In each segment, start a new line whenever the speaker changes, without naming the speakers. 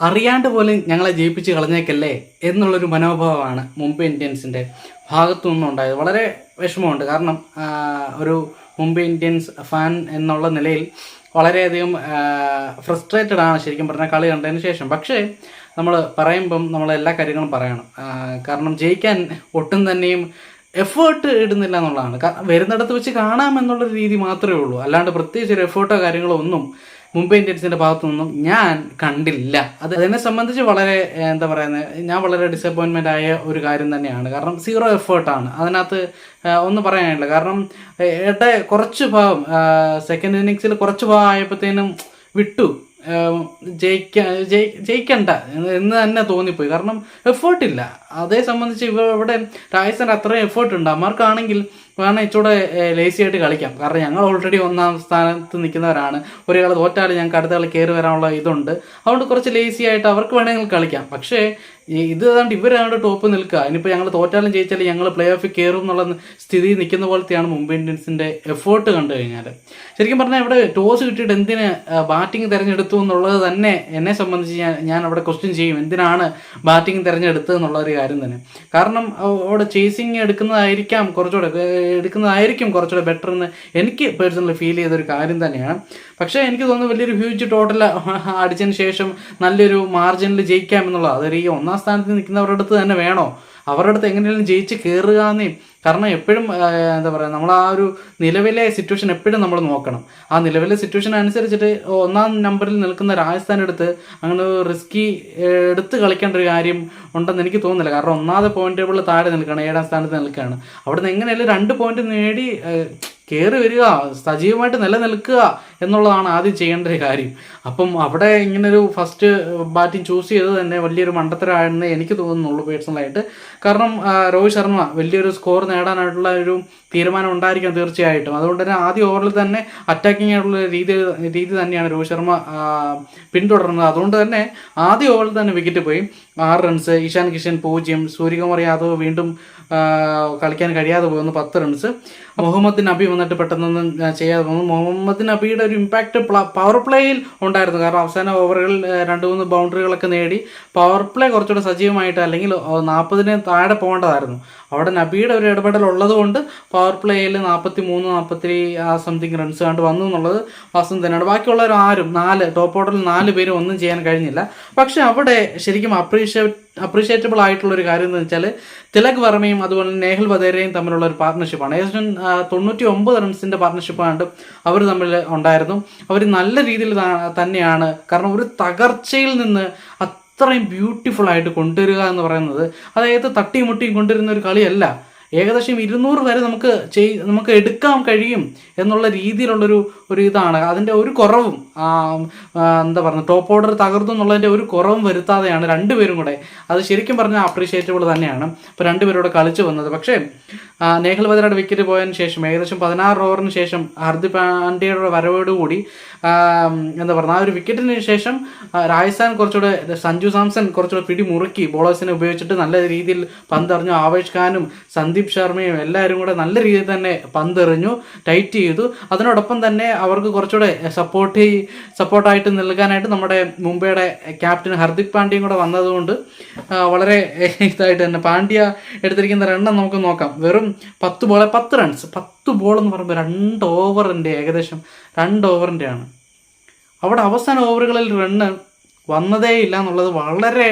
അറിയാണ്ട് പോലും ഞങ്ങളെ ജയിപ്പിച്ച് കളഞ്ഞേക്കല്ലേ എന്നുള്ളൊരു മനോഭാവമാണ് മുംബൈ ഇന്ത്യൻസിന്റെ ഭാഗത്തു നിന്നുണ്ടായത് വളരെ വിഷമമുണ്ട്. കാരണം ഒരു മുംബൈ ഇന്ത്യൻസ് ഫാൻ എന്നുള്ള നിലയിൽ വളരെയധികം ഫ്രസ്ട്രേറ്റഡ് ആണ് ശരിക്കും പറഞ്ഞാൽ കളി കണ്ടതിന് ശേഷം. പക്ഷേ നമ്മൾ പറയുമ്പം നമ്മൾ എല്ലാ കാര്യങ്ങളും പറയണം. കാരണം ജയിക്കാൻ ഒട്ടും തന്നെയും എഫേർട്ട് ഇടുന്നില്ല എന്നുള്ളതാണ്. വരുന്നിടത്ത് വെച്ച് കാണാമെന്നുള്ളൊരു രീതി മാത്രമേ ഉള്ളൂ. അല്ലാണ്ട് പ്രത്യേകിച്ച് ഒരു എഫേർട്ടോ കാര്യങ്ങളോ ഒന്നും മുംബൈ ഇന്ത്യൻസിന്റെ ഭാഗത്തു നിന്നും ഞാൻ കണ്ടില്ല. അത് അതിനെ സംബന്ധിച്ച് വളരെ എന്താ പറയുന്നത് ഞാൻ വളരെ ഡിസപ്പോയിൻമെന്റ് ആയ ഒരു കാര്യം തന്നെയാണ്. കാരണം സീറോ എഫേർട്ടാണ് അതിനകത്ത് ഒന്ന് പറയാനില്ല. കാരണം ഏഹ്, കുറച്ച് ഭാഗം സെക്കൻഡ് ഇന്നിങ്സിൽ കുറച്ച് ഭാഗം ആയപ്പോഴത്തേനും വിട്ടു. ജയിക്ക ജയി- ജയിക്കണ്ട. എന്ന് തന്നെ തോന്നിപ്പോയി. കാരണം എഫേർട്ടില്ല അതേ സംബന്ധിച്ച് ഇവ ഇവിടെ രാജസ്ഥാൻ അത്രയും എഫേർട്ട് ഉണ്ട്. അമ്മമാർക്കാണെങ്കിൽ വേണം ഇച്ചൂടെ ലേസി ആയിട്ട് കളിക്കാം. കാരണം ഞങ്ങൾ ഓൾറെഡി ഒന്നാം സ്ഥാനത്ത് നിൽക്കുന്നവരാണ്. ഒരു കളി തോറ്റാൽ ഞങ്ങൾക്ക് അടുത്ത കളി കയറി വരാനുള്ള ഇതുണ്ട്. അതുകൊണ്ട് കുറച്ച് ലേസി ആയിട്ട് അവർക്ക് വേണമെങ്കിൽ കളിക്കാം. പക്ഷേ ഇത് ഏതാണ്ട് ഇവരാണ് ടോപ്പ് നിൽക്കുക. ഇനിയിപ്പോൾ ഞങ്ങൾ തോറ്റാലും ജയിച്ചാലും ഞങ്ങൾ പ്ലേ ഓഫിൽ കയറും എന്നുള്ള സ്ഥിതി നിൽക്കുന്ന പോലത്തെയാണ് മുംബൈ ഇന്ത്യൻസിന്റെ എഫേർട്ട് കണ്ടു കഴിഞ്ഞാൽ. ശരിക്കും പറഞ്ഞാൽ ഇവിടെ ടോസ് കിട്ടിയിട്ട് എന്തിന് ബാറ്റിംഗ് തിരഞ്ഞെടുത്തു എന്നുള്ളത് തന്നെ എന്നെ സംബന്ധിച്ച് ഞാൻ ഞാൻ അവിടെ ക്വസ്റ്റ്യൻ ചെയ്യും. എന്തിനാണ് ബാറ്റിംഗ് തിരഞ്ഞെടുത്തത് എന്നുള്ള ഒരു കാര്യം തന്നെ. കാരണം അവ- അവിടെ ചേസിങ് എടുക്കുന്നതായിരിക്കാം കുറച്ചുകൂടെ. എടുക്കുന്നതായിരിക്കും കുറച്ചുകൂടെ ബെറ്റർ എന്ന് എനിക്ക് പേഴ്സണലി ഫീൽ ചെയ്തൊരു കാര്യം തന്നെയാണ്. പക്ഷേ എനിക്ക് തോന്നുന്നു വലിയൊരു ഹ്യൂജ് ടോട്ടൽ അടിച്ചതിന് ശേഷം നല്ലൊരു മാർജിനിൽ ജയിക്കാം എന്നുള്ളത്. അതൊരു ഈ ഒന്നാം സ്ഥാനത്ത് നിൽക്കുന്നവരുടെ അടുത്ത് തന്നെ വേണോ? അവരുടെ അടുത്ത് എങ്ങനെയാലും ജയിച്ച് കയറുക എന്നേ. കാരണം എപ്പോഴും എന്താ പറയുക നമ്മൾ ആ ഒരു നിലവിലെ സിറ്റുവേഷൻ എപ്പോഴും നമ്മൾ നോക്കണം. ആ നിലവിലെ സിറ്റുവേഷൻ അനുസരിച്ചിട്ട് ഒന്നാം നമ്പറിൽ നിൽക്കുന്ന രാജസ്ഥാൻ എടുത്ത് അങ്ങനെ റിസ്കി എടുത്ത് കളിക്കേണ്ട ഒരു കാര്യം ഉണ്ടെന്ന് എനിക്ക് തോന്നുന്നില്ല. കാരണം ഒന്നാമത്തെ പോയിന്റ് ടേബിളിൽ താഴെ നിൽക്കുകയാണ് ഏഴാം സ്ഥാനത്ത് നിൽക്കുകയാണ്. അവിടെ നിന്ന് എങ്ങനെയാലും രണ്ട് പോയിന്റ് നേടി കയറി വരിക സജീവമായിട്ട് നിലനിൽക്കുക എന്നുള്ളതാണ് ആദ്യം ചെയ്യേണ്ട ഒരു കാര്യം. അപ്പം അവിടെ ഇങ്ങനൊരു ഫസ്റ്റ് ബാറ്റിംഗ് ചൂസ് ചെയ്തത് തന്നെ വലിയൊരു മണ്ടത്തരമാണെന്ന് എനിക്ക് തോന്നുന്നുള്ളൂ പേഴ്സണലായിട്ട് കാരണം രോഹിത് ശർമ്മ വലിയൊരു സ്കോർ നേടാനായിട്ടുള്ള ഒരു തീരുമാനം ഉണ്ടായിരിക്കാം തീർച്ചയായിട്ടും. അതുകൊണ്ട് തന്നെ ആദ്യ ഓവറിൽ തന്നെ അറ്റാക്കിംഗ് ആയിട്ടുള്ള രീതി രീതി തന്നെയാണ് രോഹിത് ശർമ്മ പിന്തുടർന്നത്. അതുകൊണ്ട് തന്നെ ആദ്യ ഓവറിൽ തന്നെ വിക്കറ്റ് പോയി. ആറ് റൺസ് ഇഷാൻ കിഷൻ പൂജ്യം സൂര്യകുമാർ യാദവ് വീണ്ടും കളിക്കാൻ കഴിയാതെ പോകുന്നു പത്ത് റൺസ് മുഹമ്മദ് നബി വന്നിട്ട് പെട്ടെന്നൊന്നും ചെയ്യാതെ പോകുന്നു മുഹമ്മദ് നബിയുടെ ഒരു ഇമ്പാക്റ്റ് പവർ പ്ലേയിൽ ഉണ്ടായിരുന്നു. കാരണം അവസാന ഓവറുകളിൽ രണ്ട് മൂന്ന് ബൗണ്ടറികളൊക്കെ നേടി. പവർ പ്ലേ കുറച്ചുകൂടെ സജീവമായിട്ട് അല്ലെങ്കിൽ നാൽപ്പതിന് താഴെ പോകേണ്ടതായിരുന്നു. അവിടെ നബിയുടെ ഒരു ഇടപെടൽ ഉള്ളതുകൊണ്ട് പവർ പ്ലേയിൽ നാൽപ്പത്തി മൂന്ന് നാൽപ്പത്തി ആ സംതിങ് റൺസ് കണ്ട് വന്നു എന്നുള്ളത് വാസ്തവം തന്നെയാണ്. ബാക്കിയുള്ളവർ ആരും നാല് ടോപ്പ് ഓർഡറിൽ നാല് പേരും ഒന്നും ചെയ്യാൻ കഴിഞ്ഞില്ല. പക്ഷേ അവിടെ ശരിക്കും അപ്രീഷിയേറ്റ് അപ്രീഷിയേറ്റബിൾ ആയിട്ടുള്ള ഒരു കാര്യം എന്ന് വെച്ചാൽ തിലക് വർമ്മയും അതുപോലെ നേഹൽ വധേരയും തമ്മിലുള്ള ഒരു പാർട്ണർഷിപ്പാണ് ഏകദേശം തൊണ്ണൂറ്റി ഒമ്പത് റൺസിന്റെ പാർട്ണർഷിപ്പാണ് അവർ തമ്മിൽ ഉണ്ടായിരുന്നു. അവർ നല്ല രീതിയിൽ തന്നെയാണ്. കാരണം ഒരു തകർച്ചയിൽ നിന്ന് അത്രയും ബ്യൂട്ടിഫുൾ ആയിട്ട് കൊണ്ടുവരിക എന്ന് പറയുന്നത്. അതായത് തട്ടിയും മുട്ടിയും കൊണ്ടുവരുന്ന ഒരു കളിയല്ല. ഏകദേശം ഇരുന്നൂറ് വരെ നമുക്ക് ചെയ് നമുക്ക് എടുക്കാൻ കഴിയും എന്നുള്ള രീതിയിലുള്ളൊരു ഒരു ഇതാണ്. അതിന്റെ ഒരു കുറവും എന്താ പറയുക ടോപ്പ് ഓർഡർ തകർന്നു എന്നുള്ളതിന്റെ ഒരു കുറവും വരുത്താതെയാണ് രണ്ടുപേരും കൂടെ അത് ശരിക്കും പറഞ്ഞാൽ അപ്രീഷിയേറ്റബിൾ തന്നെയാണ് ഇപ്പോൾ രണ്ടുപേരും കൂടെ കളിച്ചു വന്നത്. പക്ഷേ നേഹൽ ബദ്രയുടെ വിക്കറ്റ് പോയതിന് ശേഷം ഏകദേശം പതിനാറ് ഓവറിന് ശേഷം ഹർദിക് പാണ്ഡ്യയുടെ വരവോടുകൂടി എന്താ പറയുക ആ ഒരു വിക്കറ്റിന് ശേഷം രാജസ്ഥാൻ കുറച്ചുകൂടെ സഞ്ജു സാംസൺ കുറച്ചുകൂടെ പിടി മുറുക്കി ബോളേഴ്സിനെ ഉപയോഗിച്ചിട്ട് നല്ല രീതിയിൽ പന്തറിഞ്ഞു ആവേശ് ഖാനും സന്ദീപ് ശർമ്മയും എല്ലാവരും കൂടെ നല്ല രീതിയിൽ തന്നെ പന്തെറിഞ്ഞു ടൈറ്റ് ചെയ്തു. അതിനോടൊപ്പം തന്നെ അവർക്ക് കുറച്ചുകൂടെ സപ്പോർട്ട് സപ്പോർട്ടായിട്ട് നൽകാനായിട്ട് നമ്മുടെ മുംബൈയുടെ ക്യാപ്റ്റൻ ഹർദിക് പാണ്ഡ്യയും കൂടെ വന്നതുകൊണ്ട് വളരെ ഇതായിട്ട് തന്നെ പാണ്ഡ്യ എടുത്തിരിക്കുന്ന റണ്ണം നമുക്ക് നോക്കാം. വെറും പത്ത് ബോളെ പത്ത് റൺസ് പത്ത് ബോൾ എന്ന് പറയുമ്പോൾ രണ്ട് ഓവറിന്റെ ഏകദേശം രണ്ട് ഓവറിന്റെ ആണ്. അവിടെ അവസാന ഓവറുകളിൽ റണ്ണ് വന്നതേ ഇല്ല എന്നുള്ളത് വളരെ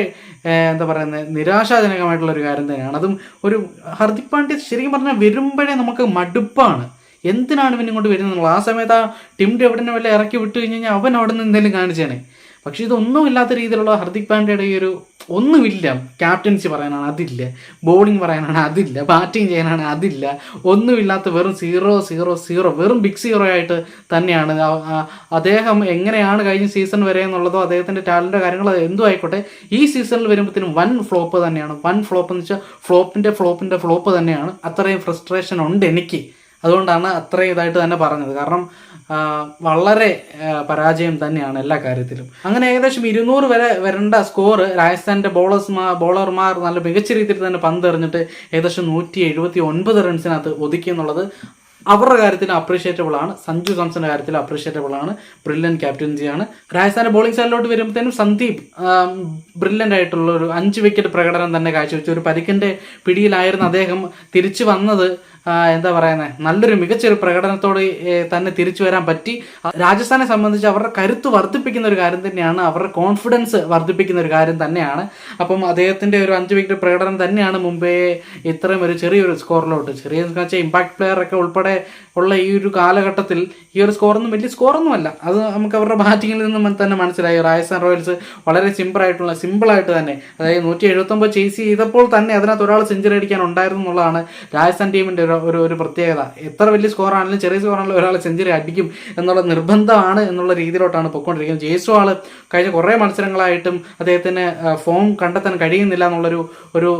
എന്താ പറയുന്നത് നിരാശാജനകമായിട്ടുള്ള ഒരു കാര്യം തന്നെയാണ്. അതും ഒരു ഹർദിക് പാണ്ഡ്യ ശരിക്കും പറഞ്ഞാൽ വരുമ്പോഴേ നമുക്ക് മടുപ്പാണ്. എന്തിനാണ് ഇവൻ ഇങ്ങോട്ട് വരുന്നത്. ആ സമയത്ത് ആ ടിം ഡെവിഡിനെ വല്ല ഇറക്കി വിട്ടു കഴിഞ്ഞ് കഴിഞ്ഞാൽ അവൻ അവിടെ നിന്ന് എന്തെങ്കിലും കാണിച്ചേനെ. പക്ഷേ ഇതൊന്നും ഇല്ലാത്ത രീതിയിലുള്ള ഹർദിക് പാണ്ഡ്യയുടെ ഈ ഒരു ഒന്നുമില്ല. ക്യാപ്റ്റൻസി പറയാനാണ് അതില്ല. ബോളിംഗ് പറയാനാണ് അതില്ല. ബാറ്റിംഗ് ചെയ്യാനാണ് അതില്ല. ഒന്നുമില്ലാത്ത വെറും സീറോ സീറോ സീറോ വെറും ബിഗ് സീറോ ആയിട്ട് തന്നെയാണ്. അദ്ദേഹം എങ്ങനെയാണ് കഴിഞ്ഞ സീസൺ വരെ എന്നുള്ളതോ അദ്ദേഹത്തിന്റെ ടാലന്റോ കാര്യങ്ങളോ എന്തോ ആയിക്കോട്ടെ ഈ സീസണിൽ വരുമ്പോഴത്തേനും വൻ ഫ്ലോപ്പ് തന്നെയാണ്. വൻ ഫ്ലോപ്പ് എന്ന് വെച്ചാൽ ഫ്ലോപ്പിന്റെ ഫ്ലോപ്പിന്റെ ഫ്ലോപ്പ് തന്നെയാണ്. അത്രയും ഫ്രസ്ട്രേഷൻ ഉണ്ട് എനിക്ക്. അതുകൊണ്ടാണ് അത്രയും ഇതായിട്ട് തന്നെ പറഞ്ഞത്. കാരണം വളരെ പരാജയം തന്നെയാണ് എല്ലാ കാര്യത്തിലും. അങ്ങനെ ഏകദേശം ഇരുന്നൂറ് വരെ വരേണ്ട സ്കോർ രാജസ്ഥാന്റെ ബോളേഴ്സ്മാർ ബോളർമാർ നല്ല മികച്ച രീതിയിൽ തന്നെ പന്തെറിഞ്ഞിട്ട് ഏകദേശം നൂറ്റി എഴുപത്തി ഒൻപത് റൺസിനകത്ത് ഒതുക്കി എന്നുള്ളത് അവരുടെ കാര്യത്തിൽ അപ്രീഷിയേറ്റബിൾ ആണ്. സഞ്ജു സാംസന്റെ കാര്യത്തിൽ അപ്രീഷിയേറ്റബിൾ ആണ്. ബ്രില്യൻ ക്യാപ്റ്റൻസിയാണ് രാജസ്ഥാന്റെ ബോളിംഗ് സൈഡിലോട്ട് വരുമ്പോഴത്തേനും സന്ദീപ് ബ്രില്യന്റ് ആയിട്ടുള്ള ഒരു അഞ്ച് വിക്കറ്റ് പ്രകടനം തന്നെ കാഴ്ചവെച്ചു. ഒരു പരിക്കിന്റെ പിടിയിലായിരുന്നു അദ്ദേഹം തിരിച്ചു വന്നത്. എന്താ പറയുന്നത് നല്ലൊരു മികച്ചൊരു പ്രകടനത്തോട് തന്നെ തിരിച്ചു വരാൻ പറ്റി. രാജസ്ഥാനെ സംബന്ധിച്ച് അവരുടെ കരുത്ത് വർദ്ധിപ്പിക്കുന്ന ഒരു കാര്യം തന്നെയാണ്. അവരുടെ കോൺഫിഡൻസ് വർദ്ധിപ്പിക്കുന്ന ഒരു കാര്യം തന്നെയാണ്. അപ്പം അദ്ദേഹത്തിന്റെ ഒരു അഞ്ച് വിക്കറ്റ് പ്രകടനം തന്നെയാണ് മുംബൈയെ ഇത്രയും ഒരു ചെറിയൊരു സ്കോറിലോട്ട് ചെറിയ വെച്ചാൽ ഇമ്പാക്ട് പ്ലെയർ ഒക്കെ ഉൾപ്പെടെ ഉള്ള ഈ ഒരു കാലഘട്ടത്തിൽ ഈ ഒരു സ്കോറൊന്നും വലിയ സ്കോറൊന്നുമല്ല. അത് നമുക്ക് അവരുടെ ബാറ്റിങ്ങിൽ നിന്നും തന്നെ മനസ്സിലായി. രാജസ്ഥാൻ റോയൽസ് വളരെ സിമ്പിളായിട്ടുള്ള സിമ്പിളായിട്ട് തന്നെ. അതായത് നൂറ്റി എഴുപത്തൊമ്പത് ചേസ് ചെയ്തപ്പോൾ തന്നെ അതിനകത്ത് ഒരാൾ സെഞ്ചുറി അടിക്കാൻ ഉണ്ടായിരുന്നു എന്നുള്ളതാണ് രാജസ്ഥാൻ ടീമിന്റെ ഒരു ഒരു പ്രത്യേകത. എത്ര വലിയ സ്കോറാണെങ്കിലും ചെറിയ സ്കോറാണെങ്കിലും ഒരാൾ സെഞ്ചുറി അടിക്കും എന്നുള്ള നിർബന്ധമാണ് എന്നുള്ള രീതിയിലോട്ടാണ് പൊയ്ക്കൊണ്ടിരിക്കുന്നത്. ജയ്സ്വാൾ കഴിഞ്ഞ കുറേ മത്സരങ്ങളായിട്ടും അദ്ദേഹത്തിന് ഫോം കണ്ടെത്താൻ കഴിയുന്നില്ല എന്നുള്ളൊരു ഒരു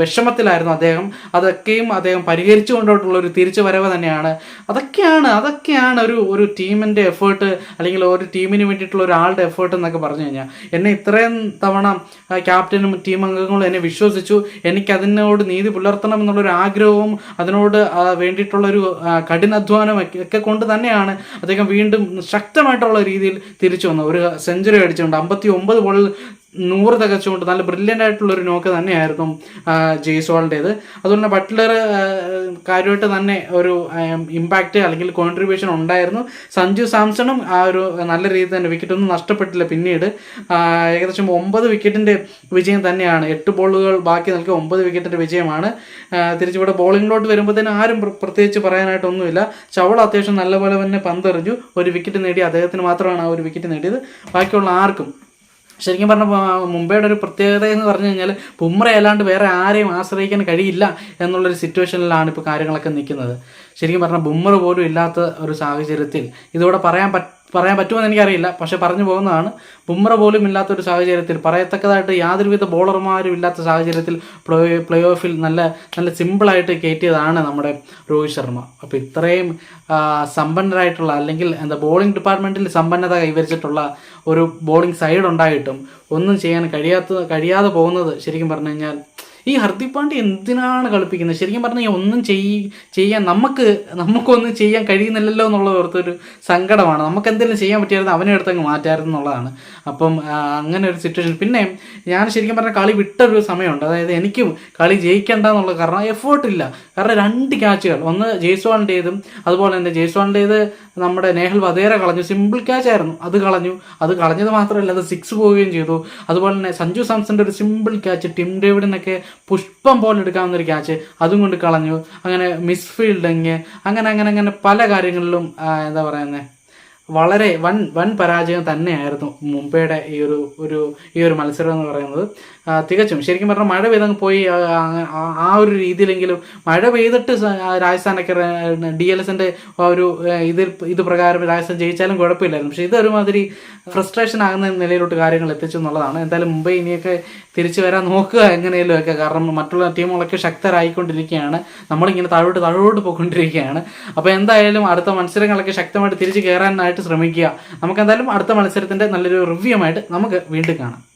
വിഷമത്തിലായിരുന്നു അദ്ദേഹം. അതൊക്കെയും അദ്ദേഹം പരിഹരിച്ചു കൊണ്ടോട്ടുള്ള ഒരു തിരിച്ചു വരവ് തന്നെയാണ്. അതൊക്കെയാണ് അതൊക്കെയാണ് ഒരു ഒരു ടീമിന്റെ എഫേർട്ട് അല്ലെങ്കിൽ ഒരു ടീമിന് വേണ്ടിയിട്ടുള്ള ഒരാളുടെ എഫേർട്ട് എന്നൊക്കെ പറഞ്ഞു കഴിഞ്ഞാൽ. എന്നെ ഇത്രയും തവണ ക്യാപ്റ്റനും ടീം അംഗങ്ങളും എന്നെ വിശ്വസിച്ചു. എനിക്ക് അതിനോട് നീതി പുലർത്തണം എന്നുള്ളൊരു ആഗ്രഹവും അതിനോട് വേണ്ടിയിട്ടുള്ളൊരു കഠിനാധ്വാനം ഒക്കെ കൊണ്ട് തന്നെയാണ് അദ്ദേഹം വീണ്ടും ശക്തമായിട്ടുള്ള രീതിയിൽ തിരിച്ചു വന്നത്. ഒരു സെഞ്ചുറി അടിച്ചുകൊണ്ട് അമ്പത്തി ഒമ്പത് ബോളിൽ നൂറ് തികച്ചുകൊണ്ട് നല്ല ബ്രില്യന്റ് ആയിട്ടുള്ള ഒരു നോക്ക് തന്നെയായിരുന്നു ജെയ്സോളിന്റേത് അതുകൊണ്ട് ബട്ട്ലർ കാര്യമായിട്ട് തന്നെ ഒരു ഇമ്പാക്റ്റ് അല്ലെങ്കിൽ കോൺട്രിബ്യൂഷൻ ഉണ്ടായിരുന്നു. സഞ്ജു സാംസണും ആ ഒരു നല്ല രീതിയിൽ തന്നെ വിക്കറ്റ് ഒന്നും നഷ്ടപ്പെട്ടില്ല പിന്നീട്. ഏകദേശം ഒമ്പത് വിക്കറ്റിന്റെ വിജയം തന്നെയാണ്. എട്ട് ബോളുകൾ ബാക്കി നിൽക്കുക ഒമ്പത് വിക്കറ്റിന്റെ വിജയമാണ്. തിരിച്ചിവിടെ ബോളിങ്ങിലോട്ട് വരുമ്പോഴത്തേനും ആരും പ്ര- പ്രത്യേകിച്ച് പറയാനായിട്ടൊന്നുമില്ല. ചവൾ അത്യാവശ്യം നല്ലപോലെ തന്നെ പന്തെറിഞ്ഞു. ഒരു വിക്കറ്റ് നേടി അദ്ദേഹത്തിന് മാത്രമാണ് ആ ഒരു വിക്കറ്റ് നേടിയത്. ബാക്കിയുള്ള ആർക്കും ശരിക്കും പറഞ്ഞാൽ മുംബൈയുടെ ഒരു പ്രത്യേകത എന്ന് പറഞ്ഞു കഴിഞ്ഞാൽ ബുംറ അല്ലാണ്ട് വേറെ ആരെയും ആശ്രയിക്കാൻ കഴിയില്ല എന്നുള്ളൊരു സിറ്റുവേഷനിലാണ് ഇപ്പോൾ കാര്യങ്ങളൊക്കെ നിൽക്കുന്നത്. ശരിക്കും പറഞ്ഞാൽ ബുംറ പോലും ഇല്ലാത്ത ഒരു സാഹചര്യത്തിൽ. ഇതോടെ പറയാൻ പറയാൻ പറ്റുമെന്ന് എനിക്കറിയില്ല. പക്ഷെ പറഞ്ഞു പോകുന്നതാണ് ബുംറ പോലും ഇല്ലാത്ത ഒരു സാഹചര്യത്തിൽ പറയത്തക്കതായിട്ട് യാതൊരുവിധ ബോളർമാരും ഇല്ലാത്ത സാഹചര്യത്തിൽ പ്ലേ പ്ലേ ഓഫിൽ നല്ല നല്ല സിമ്പിളായിട്ട് കയറ്റിയതാണ് നമ്മുടെ രോഹിത് ശർമ്മ. അപ്പോൾ ഇത്രയും സമ്പന്നരായിട്ടുള്ള അല്ലെങ്കിൽ എന്താ ബോളിംഗ് ഡിപ്പാർട്ട്മെന്റിൽ സമ്പന്നത കൈവരിച്ചിട്ടുള്ള ഒരു ബോളിംഗ് സൈഡ് ഉണ്ടായിട്ടും ഒന്നും ചെയ്യാൻ കഴിയാത്ത കഴിയാതെ പോകുന്നത് ശരിക്കും പറഞ്ഞു കഴിഞ്ഞാൽ ഈ ഹർദിക് പാണ്ഡ്യ എന്തിനാണ് കളിപ്പിക്കുന്നത്? ശരിക്കും പറഞ്ഞാൽ ഒന്നും ചെയ് ചെയ്യാൻ നമുക്ക് നമുക്കൊന്നും ചെയ്യാൻ കഴിയുന്നില്ലല്ലോ എന്നുള്ള ഓർത്തൊരു സങ്കടമാണ്. നമുക്ക് എന്തെങ്കിലും ചെയ്യാൻ പറ്റിയായിരുന്നു അവനെ അടുത്തങ്ങ് മാറ്റായിരുന്നു എന്നുള്ളതാണ്. അപ്പം അങ്ങനെ ഒരു സിറ്റുവേഷൻ പിന്നെ ഞാൻ ശരിക്കും പറഞ്ഞാൽ കളി വിട്ടൊരു സമയമുണ്ട്. അതായത് എനിക്കും കളി ജയിക്കേണ്ട എന്നുള്ളത് കാരണം എഫേർട്ട് ഇല്ല. കാരണം രണ്ട് ക്യാച്ചുകൾ ഒന്ന് ജയ്സ്വാളിന്റേതും അതുപോലെ തന്നെ ജയ്സ്വാളിന്റേത് നമ്മുടെ നേഹൽ വധേര കളഞ്ഞു. സിമ്പിൾ ക്യാച്ച് ആയിരുന്നു. അത് കളഞ്ഞു. അത് കളഞ്ഞത് മാത്രമല്ല അത് സിക്സ് പോവുകയും ചെയ്തു. അതുപോലെ തന്നെ സഞ്ജു സാംസന്റെ ഒരു സിമ്പിൾ ക്യാച്ച് ടിം ഡേവിഡിനൊക്കെ പുഷ്പം പോലെ എടുക്കാവുന്ന ഒരു ക്യാച്ച് അതും കൊണ്ട് കളഞ്ഞു. അങ്ങനെ മിസ് ഫീൽഡിങ് അങ്ങനെ അങ്ങനെ അങ്ങനെ പല കാര്യങ്ങളിലും എന്താ പറയുന്നത് വളരെ വൻ വൻ പരാജയം തന്നെയായിരുന്നു മുംബൈയുടെ ഈ ഒരു ഒരു ഈ ഒരു മത്സരം എന്ന് പറയുന്നത്. തികച്ചും. ശരിക്കും പറഞ്ഞാൽ മഴ പെയ്തങ്ങ് പോയി ആ, ഒരു രീതിയിലെങ്കിലും മഴ പെയ്തിട്ട് രാജസ്ഥാനൊക്കെ ഡി എൽ എസിന്റെ ഒരു ഇത് ഇത് പ്രകാരം രാജസ്ഥാൻ ജയിച്ചാലും കുഴപ്പമില്ലായിരുന്നു. പക്ഷേ ഇതൊരുമാതിരി ഫ്രസ്ട്രേഷൻ ആകുന്ന നിലയിലോട്ട് കാര്യങ്ങൾ എത്തിച്ചു എന്നുള്ളതാണ്. എന്തായാലും മുംബൈ ഇനിയൊക്കെ തിരിച്ചു വരാൻ നോക്കുക എങ്ങനെയല്ലോ ഒക്കെ. കാരണം മറ്റുള്ള ടീമുകളൊക്കെ ശക്തരായിക്കൊണ്ടിരിക്കുകയാണ്. നമ്മളിങ്ങനെ താഴോട്ട് താഴോട്ട് പോയിക്കൊണ്ടിരിക്കുകയാണ്. അപ്പോൾ എന്തായാലും അടുത്ത മത്സരങ്ങളൊക്കെ ശക്തമായിട്ട് തിരിച്ചു കയറാനായിട്ട് ശ്രമിക്കുക. നമുക്ക് എന്തായാലും അടുത്ത മത്സരത്തിന്റെ നല്ലൊരു റിവ്യൂ ആയിട്ട് നമുക്ക് വീണ്ടും കാണാം.